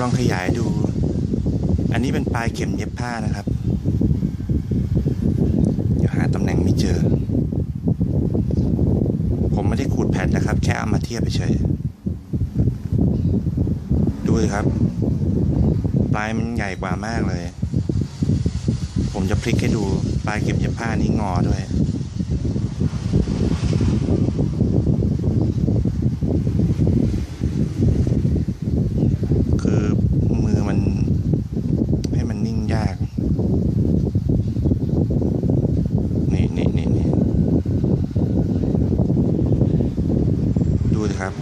ลองขยายดู อันนี้เป็นปลายเข็มเย็บผ้านะครับ เดี๋ยวหาตำแหน่งไม่เจอ ผมไม่ได้ขูดแผ่นนะครับ แค่เอามาเทียบเฉยดูครับ ปลายมันใหญ่กว่ามากเลย ผมจะพลิกให้ดูปลายเข็มเย็บผ้านี้งอด้วย คือมือมัน ให้มันนิ่งยาก นี่นี่นี่นี่ดูสิครับ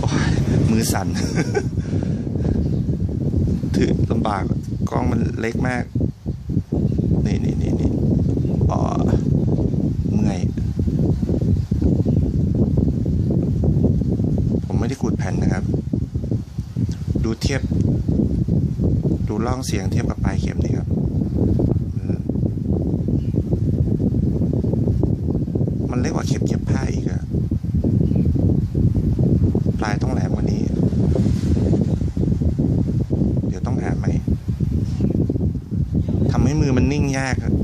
โอ้ยมื อสั่นถือลำบากกล้องมันเล็กมาก นี่นี่นี่นี่อ๋อเมื่อยผมไม่ได้ขูดแผ่นนะครับ ดูเทียบ ดูล่องเสียงเทียบกับปลายเข็มนี่ครับมมันเล็กกว่าเข็มเย็บผ้าอีกอะ ยากครับ